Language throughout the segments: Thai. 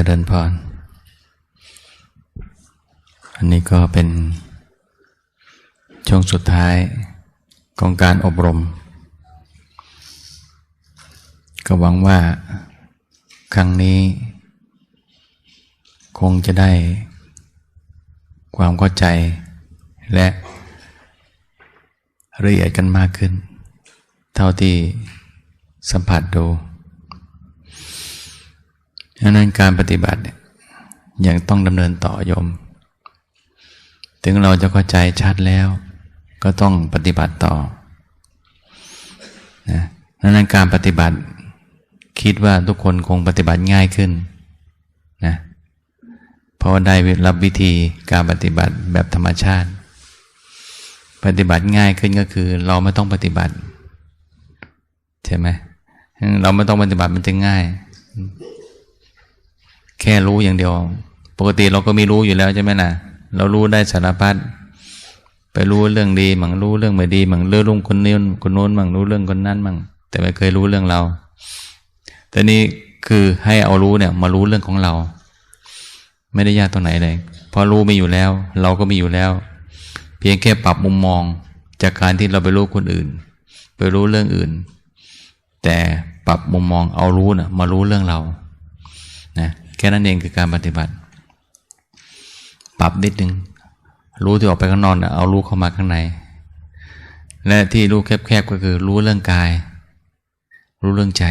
จะเดินพร อันนี้ก็เป็นช่วงสุดท้ายของการอบรม ก็หวังว่าครั้งนี้ คงจะได้ความเข้าใจและละเอียดกันมากขึ้น เท่าที่สัมผัสดู ดังนั้นการปฏิบัติยังต้องดำเนินต่อยม ถึงเราจะเข้าใจชัดแล้ว ก็ต้องปฏิบัติต่อนะดังนั้นการปฏิบัติคิดว่าทุกคนคงปฏิบัติง่ายขึ้นนะเพราะได้รับวิธีการปฏิบัติแบบธรรมชาติ ปฏิบัติง่ายขึ้นก็คือ เราไม่ต้องปฏิบัติ ใช่ไหมเราไม่ต้องปฏิบัติมันจะง่าย แค่รู้อย่างเดียว ปกติเราก็มีรู้อยู่แล้วใช่ไหมนะเรารู้ได้สารพัดไปรู้เรื่องดีมั่งรู้เรื่องไม่ดีมั่งเรื่องลุงคนนี้คนโน้นมั่งรู้เรื่องคนนั้นมั่งแต่ไม่เคยรู้เรื่องเราแต่นี่คือให้เอารู้เนี่ย มารู้เรื่องของเรา ไม่ได้ยากตรงไหนเลยเพราะรู้มีอยู่แล้ว เราก็มีอยู่แล้ว เพียงแค่ปรับมุมมองจากการที่เราไปรู้คนอื่น ไปรู้เรื่องอื่น แต่ปรับมุมมองเอารู้นะ่ะมารู้เรื่องเรานะ แค่นั้นเองคือการปฏิบัติ ปรับนิดนึง รู้ที่ออกไปข้างนอกนะเอารู้เข้ามาข้างใน และที่รู้แคบๆก็คือ รู้เรื่องกาย รู้เรื่องใจ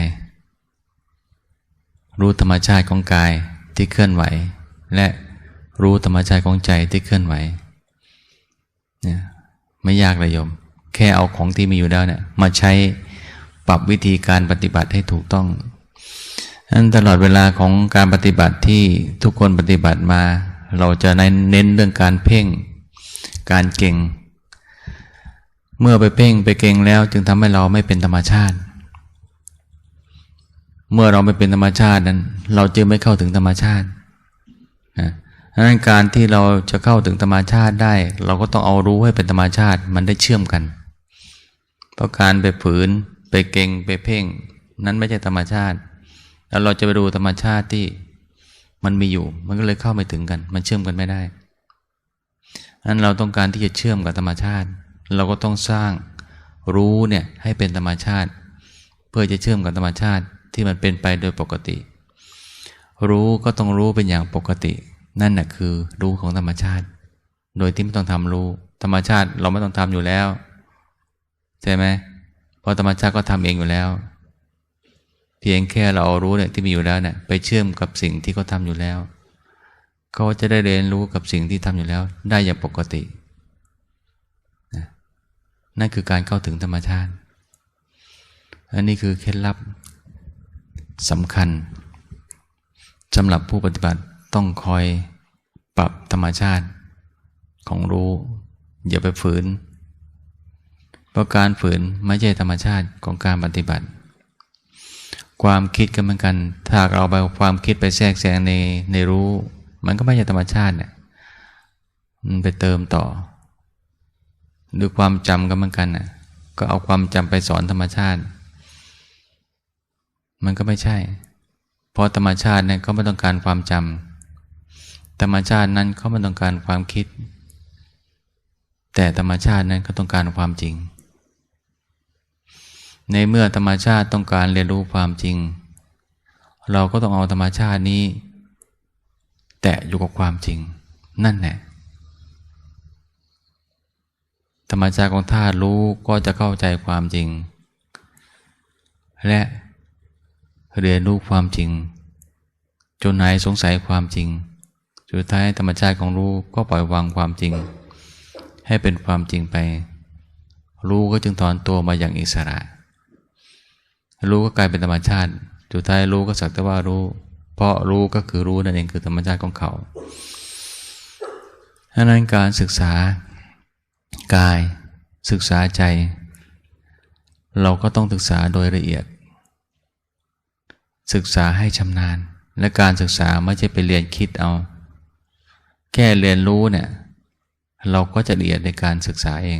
รู้ธรรมชาติของกายที่เคลื่อนไหว และรู้ธรรมชาติของใจที่เคลื่อนไหวเนี่ยไม่ยากเลยโยม แค่เอาของที่มีอยู่แล้วเนี่ยมาใช้ปรับวิธีการปฏิบัติให้ถูกต้อง นั้นตลอดเวลาของการปฏิบัติที่ทุกคนปฏิบัติมา เราจะเน้นเรื่องการเพ่ง การเก่ง เมื่อไปเพ่งไปเก่งแล้ว จึงทำให้เราไม่เป็นธรรมชาติ เมื่อเราไม่เป็นธรรมชาตินั้น เราจึงไม่เข้าถึงธรรมชาตินะดังนั้นการที่เราจะเข้าถึงธรรมชาติได้ เราก็ต้องเอารู้ให้เป็นธรรมชาติมันได้เชื่อมกัน เพราะการไปฝืนไปเก่งไปเพ่ง นั้นไม่ใช่ธรรมชาติ แล้วเราจะไปดูธรรมชาติที่มันมีอยู่ มันก็เลยเข้าไม่ถึงกัน มันเชื่อมกันไม่ได้นั้นเราต้องการที่จะเชื่อมกับธรรมชาติ เราก็ต้องสร้างรู้เนี่ยให้เป็นธรรมชาติ เพื่อจะเชื่อมกับธรรมชาติที่มันเป็นไปโดยปกติ รู้ก็ต้องรู้เป็นอย่างปกติ นั่นแหะคือรู้ของธรรมชาติ โดยที่ไม่ต้องทำรู้ ธรรมชาติเราไม่ต้องทำอยู่แล้วใช่ไหมเพราะธรรมชาติก็ทำเองอยู่แล้ว เพียงแค่เรารู้เนี่ยที่มีอยู่แล้วเนี่ยไปเชื่อมกับสิ่งที่เขาทาอยู่แล้วเขาจะได้เรียนรู้กับสิ่งที่ทำอยู่แล้ว ได้อย่างปกตินั่นคือการเข้าถึงธรรมชาติ อันนี้คือเคล็ดลับสำคัญสำหรับผู้ปฏิบัติต้องคอยปรับธรรมชาติของรู้ อย่าไปฝืน เพราะการฝืนไม่ใช่ธรรมชาติของการปฏิบัติ ความคิดก็เหมือนกัน ถ้าเราไปความคิดไปแทรกแซงในในรู้ มันก็ไม่ใช่ธรรมชาติเนี่ยมันไปเติมต่อหรือความจำก็เหมือนกันน่ะ ก็เอาความจำไปสอนธรรมชาติ มันก็ไม่ใช่ เพราะธรรมชาติเนี่ยเขาไม่ต้องการความจำธรรมชาตินั้นเขาไม่ต้องการความคิด แต่ธรรมชาตินั้นเขาต้องการความจริง ในเมื่อธรรมชาติต้องการเรียนรู้ความจริง เราก็ต้องเอาธรรมชาตินี้ แตะอยู่กับความจริง นั่นแหละธรรมชาติของธาตุรู้ก็จะเข้าใจความจริง และเรียนรู้ความจริง จนไหายสงสัยความจริง สุดท้ายธรรมชาติของรู้ก็ปล่อยวางความจริง ให้เป็นความจริงไป รู้ก็จึงถอนตัวมาอย่างอิสระ รู้ก็กลายเป็นธรรมชาติสุดท้ายรู้ก็สักแต่ว่ารู้ เพราะรู้ก็คือรู้นั่นเองคือธรรมชาติของเขาดังนั้นการศึกษากายศึกษาใจ เราก็ต้องศึกษาโดยละเอียด ศึกษาให้ชำนาญ และการศึกษาไม่ใช่ไปเรียนคิดเอา แค่เรียนรู้เนี่ยเราก็จะละเอียดในการศึกษาเอง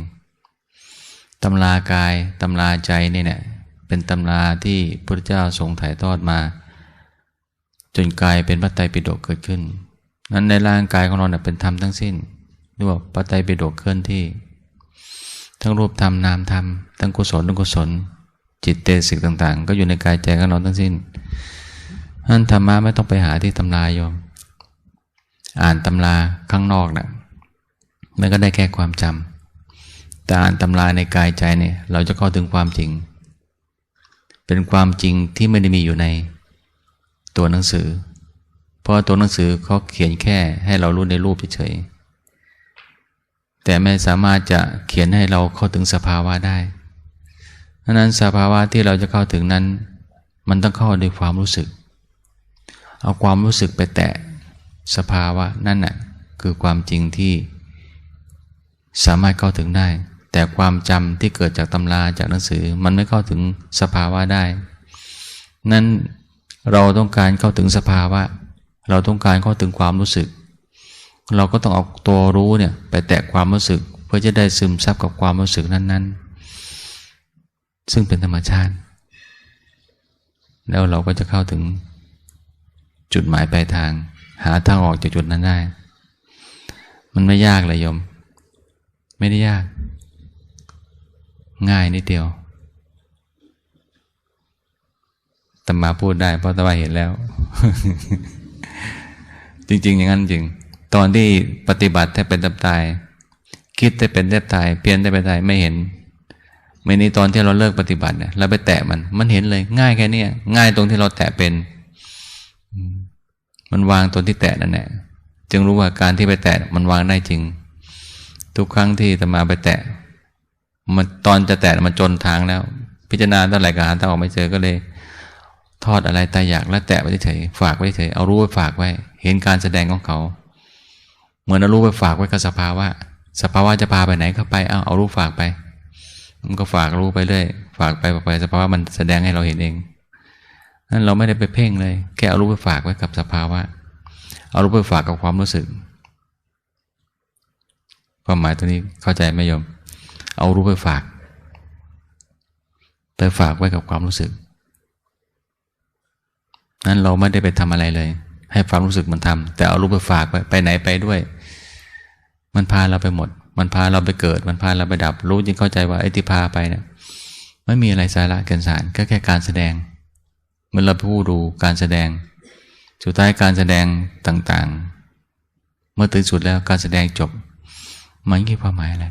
ตำรากายตำราใจนี่เนี่ย เป็นตำราที่พระเจ้าทรงถ่ายทอดมา จนกลายเป็นพระไตรปิฎกเกิดขึ้น นั้นในร่างกายของเราเนี่ยเป็นธรรมทั้งสิ้นเรียกว่าพระไตรปิฎกเคลื่อนที่ ทั้งรูปธรรมนามธรรมทั้งกุศลทั้งกุศล จิตเตสิกต่าง ๆ ก็อยู่ในกายใจของเราทั้งสิ้นนั้นธรรมะไม่ต้องไปหาที่ตำราโยมอ่านตำราข้างนอกนะ่ะมันก็ได้แค่ความจำแต่อ่านตำราในกายใจเนี่ย เราจะเข้าถึงความจริง เป็นความจริงที่ไม่ได้มีอยู่ในตัวหนังสือ เพราะตัวหนังสือเขาเขียนแค่ให้เรารู้ในรูปเฉยแต่ไม่สามารถจะเขียนให้เราเข้าถึงสภาวะได้ดังนั้นสภาวะที่เราจะเข้าถึงนั้น มันต้องเข้าด้วยความรู้สึก เอาความรู้สึกไปแตะสภาวะนั่นน่ะคือความจริงที่สามารถเข้าถึงได้ แต่ความจำที่เกิดจากตำราจากหนังสือ มันไม่เข้าถึงสภาวะได้ นั้นเราต้องการเข้าถึงสภาวะ เราต้องการเข้าถึงความรู้สึก เราก็ต้องเอาตัวรู้เนี่ยไปแตะความรู้สึก เพื่อจะได้ซึมซับกับความรู้สึกนั้น ๆ ซึ่งเป็นธรรมชาติ แล้วเราก็จะเข้าถึงจุดหมายปลายทาง หาทางออกจากจุดนั้นได้ มันไม่ยากเลยโยม ไม่ได้ยาก ง่ายนิดเดียวตมาพูดได้เพราะตมาเห็นแล้ว จริง ๆ อย่างนั้นจริง ตอนที่ปฏิบัติแทบเป็นแทบตาย คิดแทบเป็นแทบตาย เพียนแทบเป็นตายไม่เห็นไม่นี่ตอนที่เราเลิกปฏิบัติเนี่ยเราไปแตะมัน มันเห็นเลย ง่ายแค่นี้ง่ายตรงที่เราแตะเป็น มันวางตัวที่แตะนั่นแหละจึงรู้ว่าการที่ไปแตะมันวางได้จริง ทุกครั้งที่ตมาไปแตะ มันตอนจะแตะมันจนทางแล้ว พิจารณาเท่าไหร่ก็หาทางออกไม่เจอก็เลย ทอดอะไรตายอยากแล้วแตะไว้เฉยฝากไว้เฉยเอารู้ไว้ฝากไว้ เห็นการแสดงของเขา เหมือนเอารู้ไปฝากไว้กับสภาวะสภาวะจะพาไปไหนก็ไปเอาเอารู้ฝากไป มันก็ฝากรู้ไปเรื่อยฝากไปไปสภาวะมันแสดงให้เราเห็นเองนั้นเราไม่ได้ไปเพ่งเลย แค่เอารู้ไปฝากไว้กับสภาวะ เอารู้ไปฝากกับความรู้สึกความหมายตัวนี้เข้าใจไหมโยม เอารู้ไปฝากไปฝากไว้กับความรู้สึก นั้นเราไม่ได้ไปทำอะไรเลย ให้ความรู้สึกมันทำแต่เอารู้ไปฝากไปไปไหนไปด้วย มันพาเราไปหมด มันพาเราไปเกิด มันพาเราไปดับ รู้จริงเข้าใจว่าไอ้ที่พาไปเนะี่ยไม่มีอะไรสาระเกินสารก็แค่การแสดงเหมือนเราผู้ดูการแสดง สุดท้ายการแสดงต่าง ๆ เมื่อถึงสุดแล้วการแสดงจบ มันมีความหมายอะไร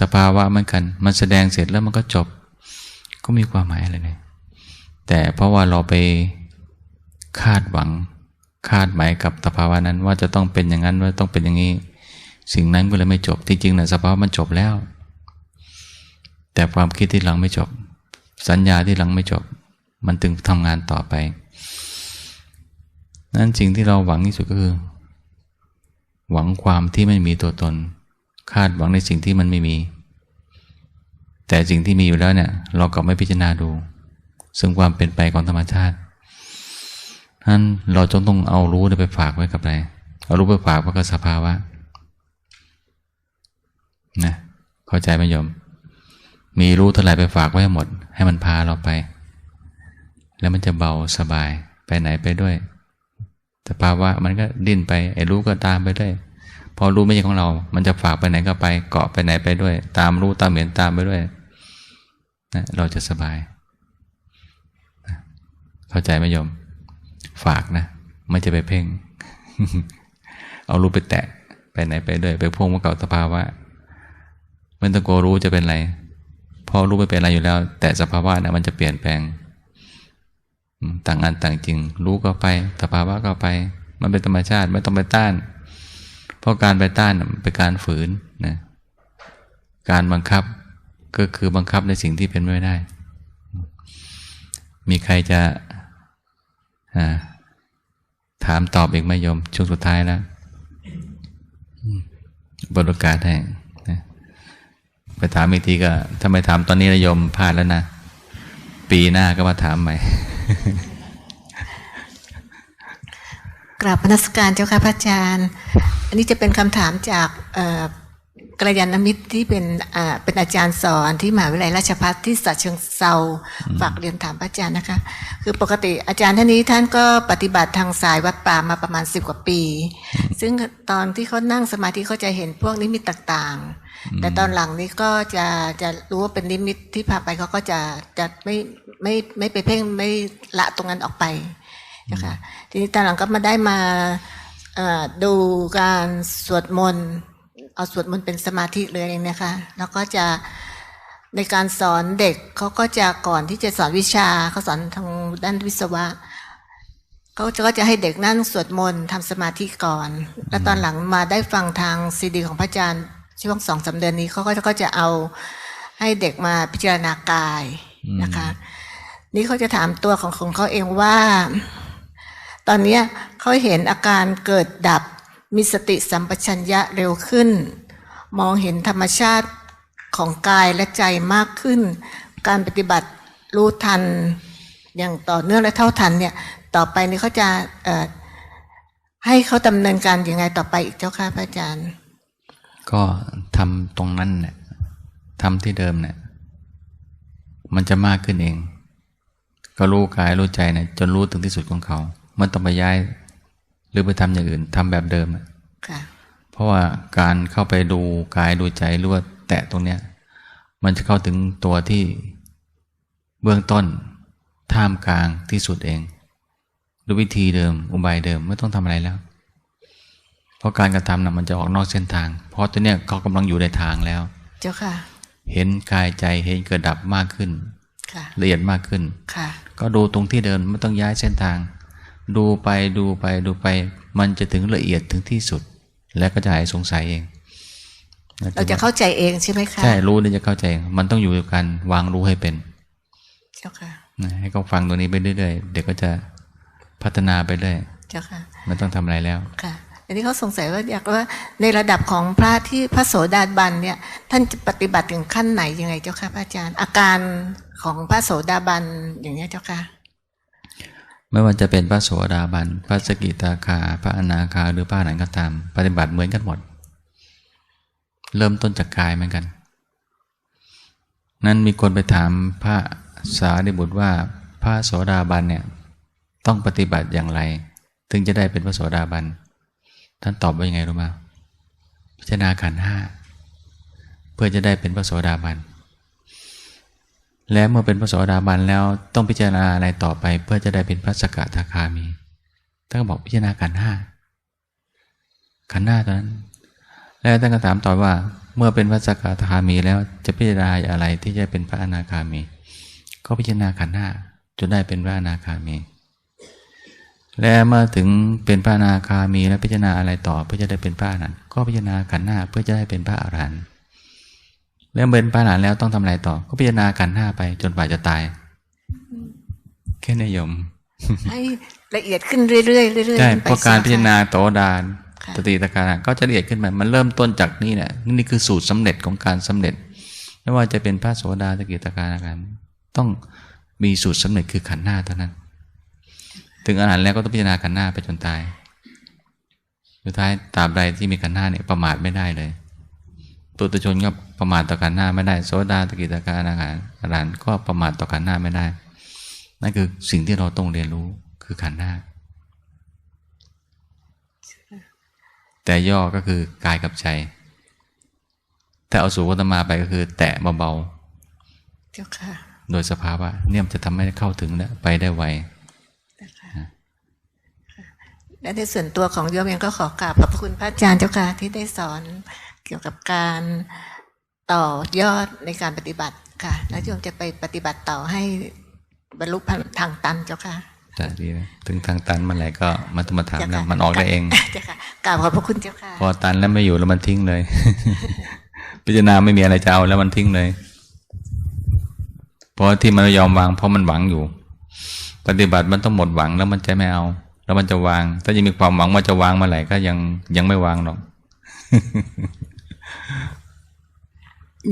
สภาวะเหมือนกัน มันแสดงเสร็จแล้วมันก็จบ ก็มีความหมายอะไรเลย แต่เพราะว่าเราไปคาดหวัง คาดหมายกับสภาวะนั้น ว่าจะต้องเป็นอย่างนั้นว่าต้องเป็นอย่างนี้ สิ่งนั้นก็เลยไม่จบ ที่จริงนะสภาวะมันจบแล้ว แต่ความคิดที่หลังไม่จบ สัญญาที่หลังไม่จบ มันถึงทำงานต่อไป นั้นสิ่งที่เราหวังที่สุดก็คือ หวังความที่ไม่มีตัวตน คาดหวังในสิ่งที่มันไม่มี แต่สิ่งที่มีอยู่แล้วเนี่ย เรากลับไม่พิจารณาดู ซึ่งความเป็นไปของธรรมชาตินั้นเราจงต้องเอารู้ไปฝากไว้กับอะไรเอารู้ไปฝากไว้กับสภาวะนะเข้าใจไหมโยม มีรู้เท่าไหร่ไปฝากไว้หมด ให้มันพาเราไป แล้วมันจะเบาสบายไปไหนไปด้วยสภาวะมันก็ดิ้นไปไอ้รู้ก็ตามไปด้วย พอรู้ไม่ใช่ของเรา มันจะฝากไปไหนก็ไป เกาะไปไหนไปด้วย ตามรู้ตามเห็นตามไปด้วยนะเราจะสบาย เข้าใจไหมโยม ฝากนะ ไม่จะไปเพ่ง เอารู้ไปแตะ ไปไหนไปด้วย ไปพ่วงมาเก่าสภาวะไม่ต้องกลัวรู้จะเป็นอะไร พอรู้ไปเป็นอะไรอยู่แล้ว แต่สภาวะนะมันจะเปลี่ยนแปลง ต่างอันต่างจริง รู้ก็ไป สภาวะก็ไป มันเป็นธรรมชาติไม่ต้องไปต้าน เพราะการไปต้านเป็นการฝืนนะการบังคับก็คือบังคับในสิ่งที่เป็นไม่ได้ มีใครจะถามตอบอีกไหมโยม ช่วงสุดท้ายแล้วบทโอกาสให้ไปถามอีกทีก็ถ้าไม่ถามตอนนี้นะโยมพลาดแล้วนะ ปีหน้าก็มาถามใหม่ กราบพนัสการเจ้าค่ะพระอาจารย์ อันนี้จะเป็นคำถามจากกัลยาณมิตรที่เป็นอ่าเป็นอาจารย์สอนที่มหาวิทยาลัยราชภัฏที่สัตเชิงเซาฝากเรียนถามพระอาจารย์นะคะ คือปกติอาจารย์ท่านนี้ท่านก็ปฏิบัติทางสายวัดป่ามาประมาณสิบกว่าปี ซึ่งตอนที่เขานั่งสมาธิเขาจะเห็นพวกนิมิตต่างๆ แต่ตอนหลังนี้ก็จะจะรู้ว่าเป็นนิมิตที่พาไปเขาก็จะจะไม่ไม่ไม่ไปเพ่งไม่ละตรงนั้นออกไป นะคะทีนี้ตอนหลังก็มาได้มาเอ่อดูการสวดมนต์เอาสวดมนต์เป็นสมาธิเลยนะคะแล้วก็จะในการสอนเด็กเขาก็จะก่อนที่จะสอนวิชาเขาสอนทางด้านวิศวะเขาจะก็จะให้เด็กนั่งสวดมนต์ทำสมาธิก่อน แล้วตอนหลังมาได้ฟังทางซีดี ของพระอาจารย์ช่วงสองสามเดือนนี้เขาก็จะก็จะเอาให้เด็กมาพิจารณากายนะคะ นี่เขาจะถามตัวของของเขาเองว่า ตอนนี้เขาเห็นอาการเกิดดับ มีสติสัมปชัญญะเร็วขึ้น มองเห็นธรรมชาติของกายและใจมากขึ้น การปฏิบัติรู้ทัน อย่างต่อเนื่องและเท่าทันเนี่ยต่อไปนี้เขาจะให้เขาดำเนินการยังไงต่อไปอีกเจ้าค่ะพระอาจารย์ ก็ทำตรงนั้นเนี่ยทำที่เดิมเนี่ยมันจะมากขึ้นเอง ก็รู้กายรู้ใจเนี่ยจนรู้ถึงที่สุดของเขา ไม่ต้องไปย้าย หรือไปทำอย่างอื่นทำแบบเดิมน่ะค่ะเพราะว่าการเข้าไปดูกายดูใจหรือว่าแตะตรงเนี้ย มันจะเข้าถึงตัวที่เบื้องต้น ท่ามกลางที่สุดเองด้วยวิธีเดิม อุบายเดิมไม่ต้องทำอะไรแล้ว เพราะการกระทำน่ะมันจะออกนอกเส้นทาง เพราะตัวเนี้ยเขากำลังอยู่ในทางแล้ว เจ้าค่ะ เห็นกายใจเห็นเกิดดับมากขึ้นค่ะละเอียดมากขึ้นค่ะก็ดูตรงที่เดินไม่ต้องย้ายเส้นทาง ดูไปดูไปดูไป มันจะถึงละเอียดถึงที่สุด แล้วก็จะหายสงสัยเองนเราจะเข้าใจเองใช่ไหมคะ ใช่รู้นี่จะเข้าใจเองมันต้องอยู่กับการวางรู้ให้เป็นเจ้าค่ะนะให้เขาฟังตัวนี้ไปเรื่อยๆเดี๋ยวก็จะพัฒนาไปเรื่อยเจ้าค่ะไม่ต้องทำอะไรแล้วค่ะอันนี้เขาสงสัยว่าอยากรู้ว่าในระดับของพระที่พระโสดาบันเนี่ย ท่านจะปฏิบัติถึงขั้นไหนยังไงเจ้าค่ะพระอาจารย์ อาการของพระโสดาบันอย่างนี้ยเจ้าค่ะ ไม่ว่าจะเป็นพระโสดาบัน พระสกิตาคา พระอนาคาหรือพระอรหันต์ก็ตาม ปฏิบัติเหมือนกันหมด เริ่มต้นจากกายเหมือนกัน นั้นมีคนไปถามพระสารีบุตรว่าพระโสดาบันเนี่ยต้องปฏิบัติอย่างไร ถึงจะได้เป็นพระโสดาบัน ท่านตอบว่ายังไงรู้ไหมพิจารณาขันธ์ห้าเพื่อจะได้เป็นพระโสดาบัน และเมื่อเป็นพระโสดาบันแล้วต้องพิจารณาอะไรต่อไป เพื่อจะได้เป็นพระสกทาคามีท่านก็บอกพิจารณาขันห้าขันห้าตอนนั้น แล้วท่านก็ถามต่อว่า เมื่อเป็นพระสกทาคามีแล้วจะพิจารณาอะไรที่จะเป็นพระอนาคามี ก็พิจารณาขันห้าจนได้เป็นพระอนาคามี และเมื่อถึงเป็นพระอนาคามีแล้วพิจารณาอะไรต่อ เพื่อจะได้เป็นพระอรหันต์ก็พิจารณาขันห้าเพื่อจะได้เป็นพระอรหันต์ แล้วเป็นพระอรหันต์แล้วต้องทำอะไรต่อ ก็พิจารณาขันธ์ห้าไปจนกว่าจะตาย แค่นิยม ให้ละเอียดขึ้นเรื่อยๆเรื่อยๆใช่ขึ้นไปเพราะการพิจารณาใช่ไหมโตดานค่ะสติตะการก็จะละเอียดขึ้นมา มันเริ่มต้นจากนี่แหละนี่คือสูตรสำเร็จของการสำเร็จ ไม่ว่าจะเป็นพระโสดาสกิตาการอาการต้องมีสูตรสำเร็จคือขันธ์หน้าเท่านั้น ถึงอรหันต์แล้วก็ต้องพิจารณาขันธ์หน้าไปจนตาย สุดท้ายตราบใดที่มีขันธ์หน้าเนี่ยประมาทไม่ได้เลย ตัวตุชนก็ประมาทต่อขันธ์หน้าไม่ได้ โสดาสกิตาการอาการอรหันต์ก็ประมาทต่อขันธ์หน้าไม่ได้ นั่นคือสิ่งที่เราต้องเรียนรู้คือขันธ์หน้า แต่ย่อก็คือกายกับใจแต่เอาสู่วัตมาไปก็คือ แตะเบาเจ้าค่ะๆโดยสภาวะเนี่ยมันจะทำให้เข้าถึงและไปได้ไวและในส่วนตัวของโยมเองก็ขอกราบขอบพระคุณพระอาจารย์เจ้าค่ะที่ได้สอน เกี่ยวกับการต่อยอดในการปฏิบัติค่ะ แล้วโยมจะไปปฏิบัติต่อให้บรรลุทางตันเจ้าค่ะแต่ดีนะถึงทางตันเมื่อไหร่ก็มาตุมาถามเจ้าแล้วค่ะมันออกได้เองเจ้าค่ะกราบขอบพระคุณเจ้าค่ะพอตันแล้วไม่อยู่แล้วมันทิ้งเลย พิจารณาไม่มีอะไรจะเอาแล้วมันทิ้งเลย เพราะที่มันไม่ยอมวางเพราะมันหวังอยู่ ปฏิบัติมันต้องหมดหวังแล้วมันจะไม่เอา แล้วมันจะวาง ถ้ายังมีความหวังว่าจะวางเมื่อไหร่ก็ยังยังไม่วางหรอก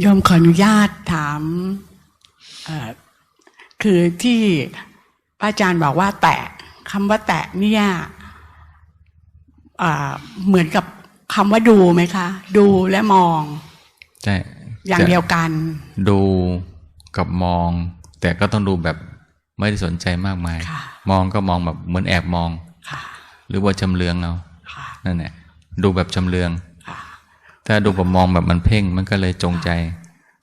โยมขออนุญาตถามเอ่อคือที่พระอาจารย์บอกว่าแตะคำว่าแตะเนี่ยอ่าเหมือนกับคำว่าดูไหมคะ ดูและมองใช่อย่างเดียวกัน ดูกับมอง แต่ก็ต้องดูแบบไม่ได้สนใจมากมายค่ะมองก็มองแบบเหมือนแอบมองค่ะหรือว่าชำเลืองเอาค่ะนั่นแหละดูแบบชำเลืองค่ะ ถ้าดูแบบมองแบบมันเพ่งมันก็เลยจงใจ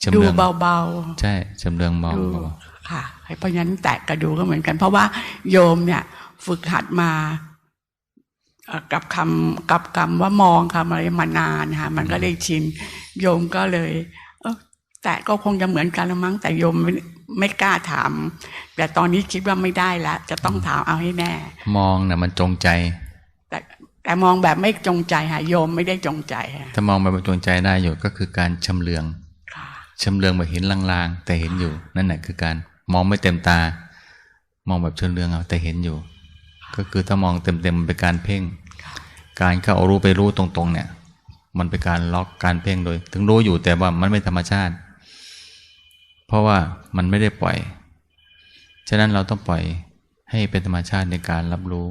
ชำดูเลืองเบาใช่ชำเลืองมองๆดูเบาค่ะ เพราะฉะนั้นแตะกระดูก็เหมือนกัน เพราะว่าโยมเนี่ย ฝึกหัดมาเอ่อกับคำกับคำว่ามองคำอะไรมานานค่ะมันก็เลยชินโยมก็เลยเออแต่ก็คงจะเหมือนกันละมั้งแต่โยมไม่ไม่กล้าถาม แต่ตอนนี้คิดว่าไม่ได้แล้วจะต้องถามเอาให้แน่ๆมองน่ะมันจงใจ แต่แต่มองแบบไม่จงใจค่ะโยมไม่ได้จงใจค่ะถ้ามองแบบจงใจได้อยู่ก็คือการชำเลืองค่ะชำเลืองแบบเห็นลางๆ แต่เห็นอยู่นั่นแหละคือการมองไม่เต็มตา มองแบบชำเลืองเอาแต่เห็นอยู่ ก็คือถ้ามองเต็มๆมันเป็นการเพ่ง การเข้าเอารู้ไปรู้ตรงๆ เนี่ย มันเป็นการล็อกการเพ่งโดย ถึงรู้อยู่แต่ว่ามันไม่ธรรมชาติ เพราะว่ามันไม่ได้ปล่อย ฉะนั้นเราต้องปล่อยให้เป็นธรรมชาติในการรับรู้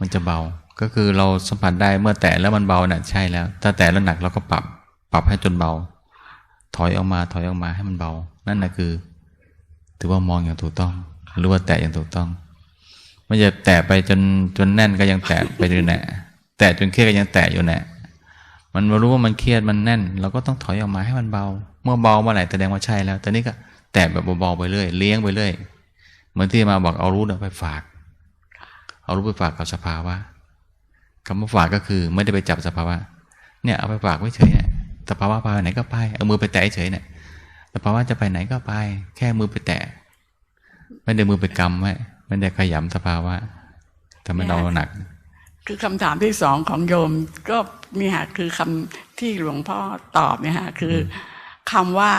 มันจะเบา ก็คือเราสัมผัสได้เมื่อแตะแล้วมันเบาน่ะใช่แล้ว ถ้าแตะแล้วหนักเราก็ปรับ ปรับให้จนเบา ถอยออกมาถอยออกมาให้มันเบา นั่นนะคือ ถือว่ามองอย่างถูกต้อง หรือว่าแตะอย่างถูกต้องไม่จะแตะไปจนจนแน่นก็ยังแตะไปอยู่แน่แตะจนเครียดก็ยังแตะอยู่แน่มันรู้ว่ามันเครียดมันแน่น เราก็ต้องถอยออกมาให้มันเบา เมื่อเบาเมื่อไหร่แสดงว่าใช่แล้วแต่นี้ก็แตะแบบเบาๆไปเรื่อยเลี้ยงไปเรื่อยเหมือนที่มาบอกเอารู้เนี่ยไปฝาก เอารู้ไปฝากกับสภาวะ คำว่าฝากก็คือไม่ได้ไปจับสภาวะ เนี่ยเอาไปฝากไว้เฉยเนี่ยสภาวะพาไปไหนก็ไปเอามือไปแตะเฉยเนี่ยสภาวะจะไปไหนก็ไป แค่มือไปแตะไม่ได้มือไปกำไว้ไม่ได้ขยำสภาวะทำให้เราหนัก คือคำถามที่สองของโยมก็นี่ค่ะคือคำที่หลวงพ่อตอบเนี่ยค่ะคือคำว่า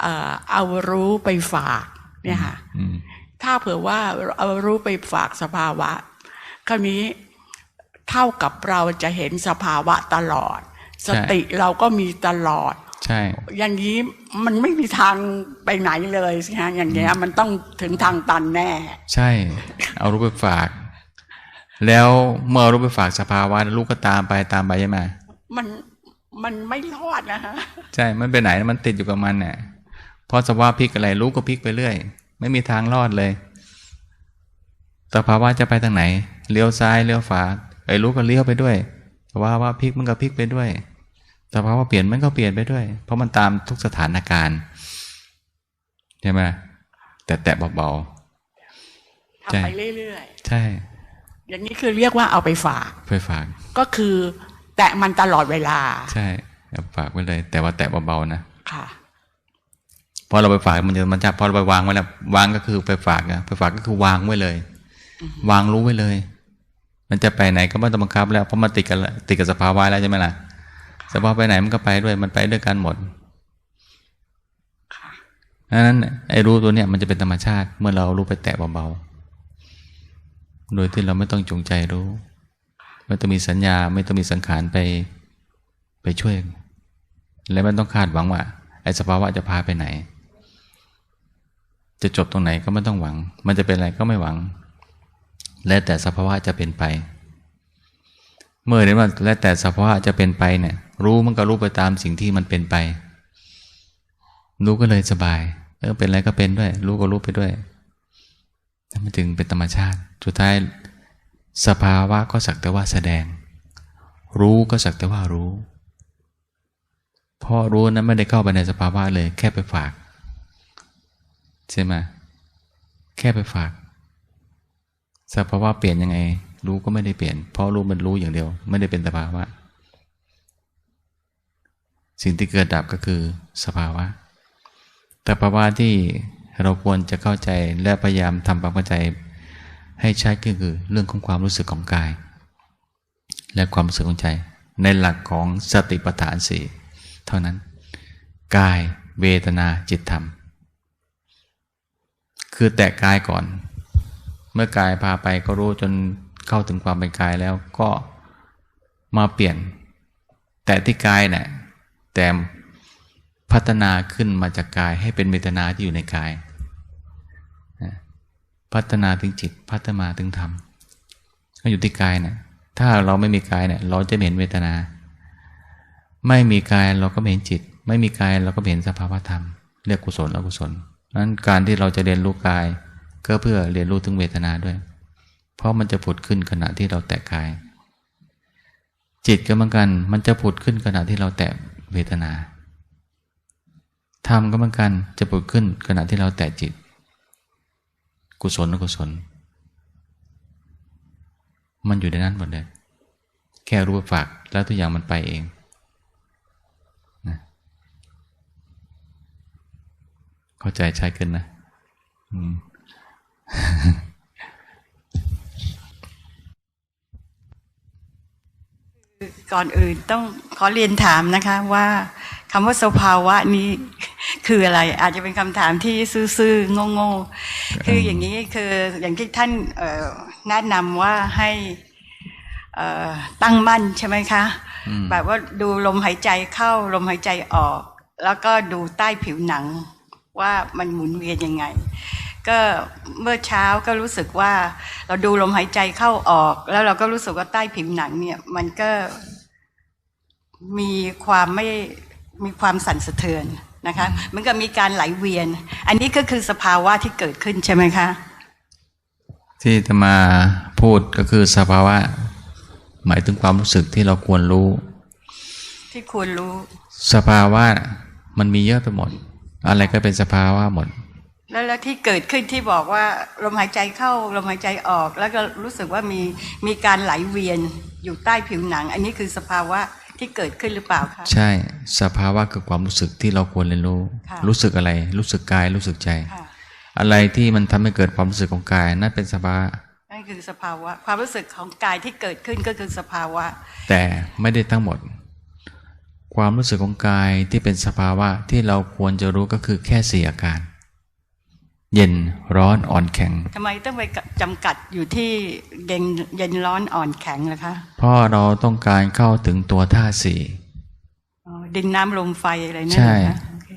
เอ่อเอารู้ไปฝากเนี่ยค่ะอืมถ้าเผื่อว่าเอารู้ไปฝากสภาวะคราวนี้ เท่ากับเราจะเห็นสภาวะตลอด สติเราก็มีตลอดใช่อย่างนี้มันไม่มีทางไปไหนเลยสิฮะอย่างเงี้ยมันต้องถึงทางตันแน่ ใช่ เอารู้ไปฝาก แล้วเมื่อเอารู้ไปฝากสภาวะลูกก็ตามไปตามไปใช่ไหมมันมันไม่รอดนะฮะใช่มันไปไหนมันติดอยู่กับมันเนี่ยเพราะสภาวะพลิกอะไรรู้ก็พลิกไปเรื่อย ไม่มีทางรอดเลยสภาวะจะไปทางไหนเลี้ยวซ้ายเลี้ยวขวา ไอ้รู้ก็เลี้ยวไปด้วยสภาวะพลิกมันก็พลิกไปด้วยสภาวะเปลี่ยนมันก็เปลี่ยนไปด้วย เพราะมันตามทุกสถานการณ์ใช่ไหมแต่แตะเบาใช่ทำไปเรื่อยๆใช่ๆอย่างนี้คือเรียกว่าเอาไปฝากไปฝาก ก็คือแตะมันตลอดเวลา ใช่เอาฝากไว้เลย แต่ว่าแตะเบาๆนะค่ะพอเราไปฝากมันจะมันจะพอเราไปวางไว้แล้ววางก็คือไปฝากนะไปฝากก็คือวางไว้เลย วางรู้ไว้เลย มันจะไปไหนก็ไม่ต้องบังคับแล้วเพราะมันติดกันละติดกับสภาวะแล้วใช่ไหมล่ะสภาวะไปไหนมันก็ไปด้วยมันไปด้วยกันหมดดังนั้นไอ้รู้ตัวเนี้ยมันจะเป็นธรรมชาติ เมื่อเรารู้ไปแตะเบาๆโดยที่เราไม่ต้องจงใจรู้ไม่ต้องมีสัญญาไม่ต้องมีสังขารไปไปช่วย และไม่ต้องคาดหวังว่าไอ้สภาวะจะพาไปไหน จะจบตรงไหนก็ไม่ต้องหวัง มันจะเป็นอะไรก็ไม่หวัง และแต่สภาวะจะเป็นไป เมื่อเห็นว่าและแต่สภาวะจะเป็นไปเนี่ยรู้มันก็รู้ไปตามสิ่งที่มันเป็นไป รู้ก็เลยสบายเออเป็นอะไรก็เป็นด้วย รู้ก็รู้ไปด้วยมันจึงเป็นธรรมชาติ สุดท้ายสภาวะก็สักแต่ว่าแสดง รู้ก็สักแต่ว่ารู้เพราะรู้นั้นไม่ได้เข้าไปในสภาวะเลย แค่ไปฝาก ใช่ไหมแค่ไปฝาก สภาวะเปลี่ยนยังไง รู้ก็ไม่ได้เปลี่ยน เพราะรู้มันรู้อย่างเดียว ไม่ได้เป็นสภาวะ สิ่งที่เกิดดับก็คือสภาวะแต่ภาวะที่เราควรจะเข้าใจและพยายามทำความเข้าใจให้ชัดก็คือเรื่องของความรู้สึกของกาย และความรู้สึกของใจ ในหลักของสติปัฏฐานสี่เท่านั้น กายเวทนาจิตธรรม คือแตะกายก่อน เมื่อกายพาไปก็รู้จนเข้าถึงความเป็นกายแล้วก็มาเปลี่ยน แต่ที่กายเนะี่ยแต่พัฒนาขึ้นมาจากกายให้เป็นเวทนาที่อยู่ในกาย พัฒนาถึงจิตพัฒนาถึงธรรมก็อยู่ที่กายเนะี่ยถ้าเราไม่มีกายเนี่ยเราจะเห็นเวทนา ไม่มีกายเราก็เห็นจิต ไม่มีกายเราก็เห็นสภาวธรรม เรียกกุศลอกุศลนั้นการที่เราจะเรียนรู้กาย ก็เพื่อเรียนรู้ถึงเวทนาด้วย เพราะมันจะผุดขึ้นขณะที่เราแตะกาย จิตก็เหมือนกันมันจะผุดขึ้นขณะที่เราแตะเวทนาธรรมก็เหมือนกันจะผุดขึ้นขณะที่เราแตะจิต กุศลอกุศล มันอยู่ในนั้นหมดเลยแค่รู้ฝากแล้วทุกอย่างมันไปเองนะเข้าใจใช่ขึ้นนะ อืม ก่อนอื่นต้องขอเรียนถามนะคะว่าคำว่าสภาวะนี้คืออะไร อาจจะเป็นคำถามที่ซื่อๆโง่ๆคืออย่างนี้คืออย่างที่ท่านแนะนำว่าให้ตั้งมั่นใช่ไหมคะ แบบว่าดูลมหายใจเข้าลมหายใจออก แล้วก็ดูใต้ผิวหนังว่ามันหมุนเวียนยังไง ก็เมื่อเช้าก็รู้สึกว่า เราดูลมหายใจเข้าออก แล้วเราก็รู้สึกว่าใต้ผิวหนังเนี่ย มันก็มีความไม่มีความสั่นสะเทือนนะคะเหมันก็มีการไหลเวียน อันนี้ก็คือสภาวะที่เกิดขึ้นใช่ไหมคะ ที่จะมาพูดก็คือสภาวะ หมายถึงความรู้สึกที่เราควรรู้ ที่ควรรู้ สภาวะมันมีเยอะไปหมด อะไรก็เป็นสภาวะหมด แล้วแล้วที่เกิดขึ้นที่บอกว่าลมหายใจเข้าลมหายใจออก แล้วก็รู้สึกว่ามีมีการไหลเวียนอยู่ใต้ผิวหนัง อันนี้คือสภาวะที่เกิดขึ้นหรือเปล่าคะใช่สภาวะคือความรู้สึกที่เราควรเรียนรู้ค่ะรู้สึกอะไร รู้สึกกายรู้สึกใจค่ะอะไรที่มันทำให้เกิดความรู้สึกของกายนั่นเป็นสภาวะนั่นคือสภาวะ ความรู้สึกของกายที่เกิดขึ้นก็คือสภาวะ แต่ไม่ได้ทั้งหมด ความรู้สึกของกายที่เป็นสภาวะที่เราควรจะรู้ก็คือแค่สี่อาการ เย็นร้อนอ่อนแข็งทำไมต้องไปจำกัดอยู่ที่เย็นเย็นร้อนอ่อนแข็งล่ะคะเพราะเราต้องการเข้าถึงตัวท่าสี่อ๋อดินน้ำลมไฟอะไรนั่นใช่นะคะโอเค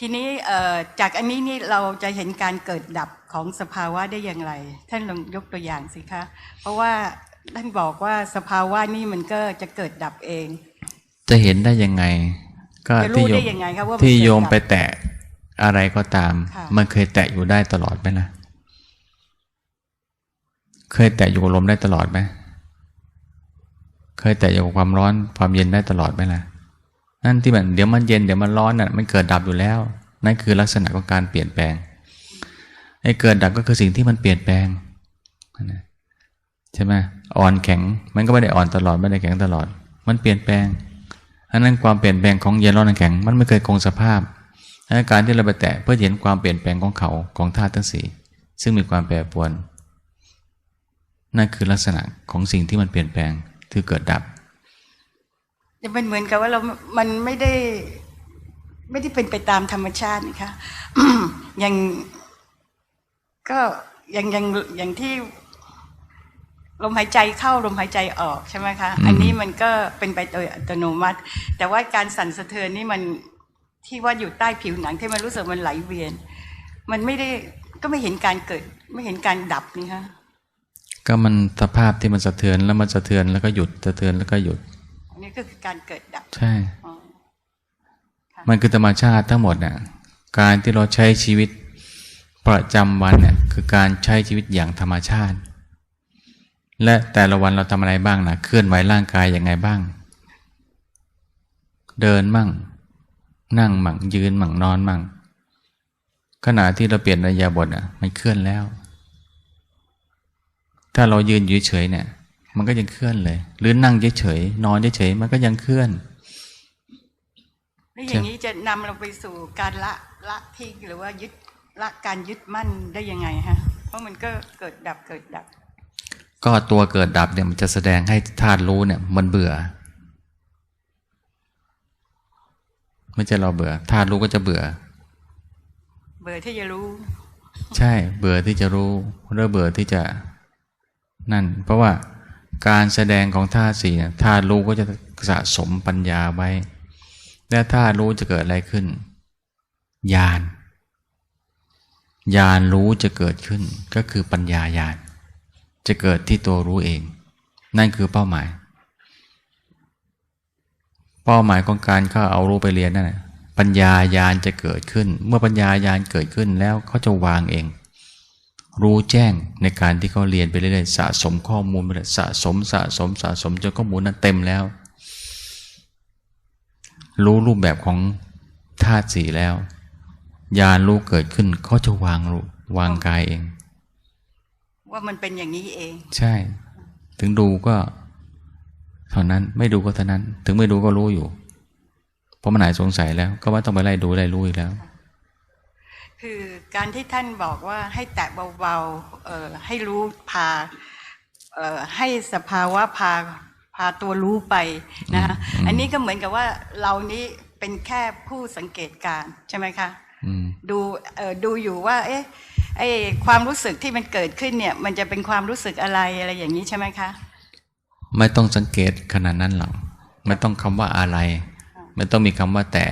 ทีนี้เอ่อจากอันนี้นี่เราจะเห็นการเกิดดับของสภาวะได้อย่างไร ท่านลองยกตัวอย่างสิคะ เพราะว่าท่านบอกว่าสภาวะนี่มันก็จะเกิดดับเอง จะเห็นได้ยังไง ก็จะที่รู้โยได้มยังไงครับว่ามันที่เกิดโยมดับไปแตะ อะไรก็ตามค่ะมันเคยแตะอยู่ได้ตลอดไหมล่ะ เคยแตะอยู่กับลมได้ตลอดไหมเคยแตะอยู่กับความร้อนความเย็นได้ตลอดไหมล่ะนั่นที่มันเดี๋ยวมันเย็นเดี๋ยวมันร้อนน่ะมันเกิดดับอยู่แล้ว นั่นคือลักษณะของการเปลี่ยนแปลงไอ้เกิดดับก็คือสิ่งที่มันเปลี่ยนแปลงนะใช่ไหมอ่อนแข็งมันก็ไม่ได้อ่อนตลอดไม่ได้แข็งตลอด มันเปลี่ยนแปลงอันนั้นความเปลี่ยนแปลงของเย็นร้อนแข็ง มันไม่เคยคงสภาพดังนั้น การที่เราไปแตะเพื่อเห็นความเปลี่ยนแปลงของเขาของธาตุทั้งสี่ซึ่งมีความแปรปรวน นั่นคือลักษณะของสิ่งที่มันเปลี่ยนแปลงที่เกิดดับจะเป็นเหมือนกับว่าเรา มันไม่ได้ ไม่ได้เป็นไปตามธรรมชาตินะคะอย่างก็อย่างอย่างอย่างที่ลมหายใจเข้าลมหายใจออกใช่ไหมคะอืมอันนี้มันก็เป็นไปโดยอัตโนมัติ แต่ว่าการสั่นสะเทือนนี่มัน ที่ว่าอยู่ใต้ผิวหนังที่มันรู้สึกมันไหลเวียน มันไม่ได้ก็ไม่เห็นการเกิด ไม่เห็นการดับนี่คะก็มันสภาพที่มันสะเทือนแล้วมันสะเทือนแล้วก็หยุดสะเทือนแล้วก็หยุดอันนี้ก็คือการเกิดดับใช่อ๋อมันคือธรรมชาติทั้งหมดน่ะการที่เราใช้ชีวิตประจำวันเนี่ยคือการใช้ชีวิตอย่างธรรมชาติ และแต่ละวันเราทำอะไรบ้างนะเคลื่อนไหวร่างกายยังไงบ้าง เดินมั่ง นั่งมั่งยืนมั่งนอนมั่งขณะที่เราเปลี่ยนระยะบทอะ มันเคลื่อนแล้ว ถ้าเรายืนอยู่เฉยๆเนี่ย มันก็ยังเคลื่อนเลย หรือนั่งเฉยๆนอนเฉยๆมันก็ยังเคลื่อนแล้วอย่างนี้จะนำเราไปสู่การละละทิ้งหรือว่ายึดละการยึดมั่นได้ยังไงฮะ เพราะมันก็เกิดดับเกิดดับ ก็ตัวเกิดดับเนี่ยมันจะแสดงให้ธาตุรู้เนี่ย มันเบื่อ ไม่ใช่เราเบื่อธาตุรู้ก็จะเบื่อ เบื่อที่จะรู้ ใช่ เบื่อที่จะรู้หรือเบื่อที่จะ นั่น เพราะว่าการแสดงของธาตุสี่เนี่ยธาตุรู้ก็จะสะสมปัญญาไว้ และธาตุรู้จะเกิดอะไรขึ้นญาณญาณรู้จะเกิดขึ้นก็คือปัญญาญาณจะเกิดที่ตัวรู้เอง นั่นคือเป้าหมาย เป้าหมายของการเข้าเอารู้ไปเรียนนั่นแหละปัญญายาณจะเกิดขึ้น เมื่อปัญญายาณเกิดขึ้นแล้วเขาจะวางเอง รู้แจ้งในการที่เขาเรียนไปเรื่อยๆสะสมข้อมูลไปเรื่อยสะสมสะสมสะสมจนข้อมูลนั้นเต็มแล้ว รู้รูปแบบของธาตุสีแล้วญาณรู้เกิดขึ้นเขาจะวางรู้วางกายเอง ว่ามันเป็นอย่างนี้เอง ใช่ ถึงดูก็เท่านั้นไม่ดูก็เท่านั้น ถึงไม่ดูก็รู้อยู่ เพราะมันหายสงสัยแล้ว ก็ไม่ต้องไปไล่ดูไล่รู้อีกแล้ว คือการที่ท่านบอกว่าให้แตะเบาๆเอ่อให้รู้พาเอ่อให้สภาวะพาพาตัวรู้ไปนะคะอืมอันนี้ก็เหมือนกับว่าเรานี้เป็นแค่ผู้สังเกตการณ์ใช่ไหมคะอืมดูเอ่อดูอยู่ว่า เอ๊ะไอความรู้สึกที่มันเกิดขึ้นเนี่ย มันจะเป็นความรู้สึกอะไรอะไรอย่างนี้ใช่ไหมคะ ไม่ต้องสังเกตขนาดนั้นหรอกไม่ต้องคำว่าอะไร ไม่ต้องมีคำว่าแต่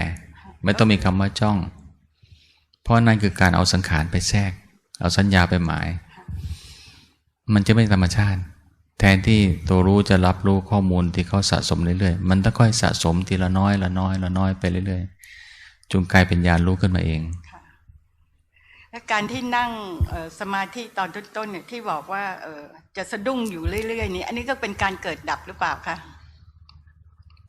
ไม่ต้องมีคำว่าจ้อง เพราะนั่นคือการเอาสังขารไปแทรก เอาสัญญาไปหมาย มันจะไม่ธรรมชาติ แทนที่ตัวรู้จะรับรู้ข้อมูลที่เขาสะสมเรื่อยๆ มันต้องค่อยสะสมทีละน้อยละน้อยละน้อยไปเรื่อยๆจนกลายเป็นญาณรู้ขึ้นมาเอง และการที่นั่งเอ่อสมาธิตอนต้นๆเนี่ยที่บอกว่าเอ่อจะสะดุ้งอยู่เรื่อยๆนี้ อันนี้ก็เป็นการเกิดดับหรือเปล่าคะ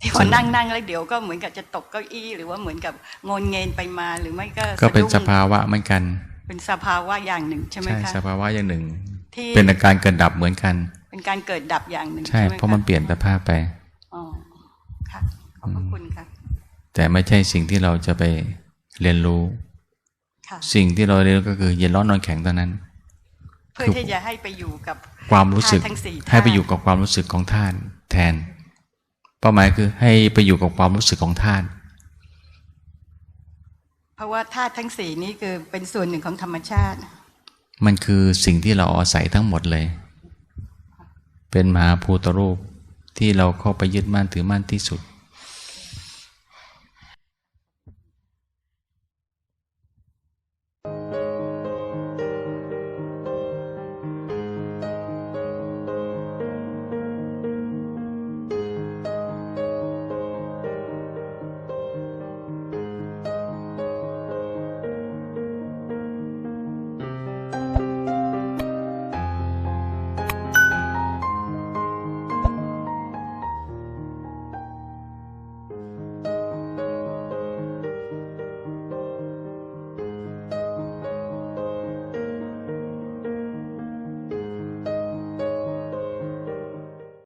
ที่พอนั่งนั่งแล้วเดี๋ยวก็เหมือนกับจะตกเก้าอี้ หรือว่าเหมือนกับงนเงินไปมาหรือไม่ก็ก็เป็นะดุ้งสภาวะเหมือนกัน เป็นสภาวะอย่างหนึ่งใช่ไหมใช่คะสภาวะอย่างหนึ่งที่เป็นอาการเกิดดับเหมือนกัน เป็นการเกิดดับอย่างหนึ่งใช่ไหเพราะมันเปลี่ยนสภาพไปอ๋อค่ะขอบพระคุณค่ะแต่ไม่ใช่สิ่งที่เราจะไปเรียนรู้ค่ะ สิ่งที่เราเรียนรู้ก็คือเย็นร้อนนอนแข็งเท่านั้น เพื่อที่จะให้ไปอยู่กับความรู้สึกธาตุทั้งสี่ธาตุให้ไปอยู่กับความรู้สึกของธาตุแทน เป้าหมายคือให้ไปอยู่กับความรู้สึกของธาตุเพราะว่าธาตุทั้งสี่นี้คือเป็นส่วนหนึ่งของธรรมชาติ มันคือสิ่งที่เราอาศัยทั้งหมดเลย เป็นมหาภูตรูปที่เราเข้าไปยึดมั่นถือมั่นที่สุด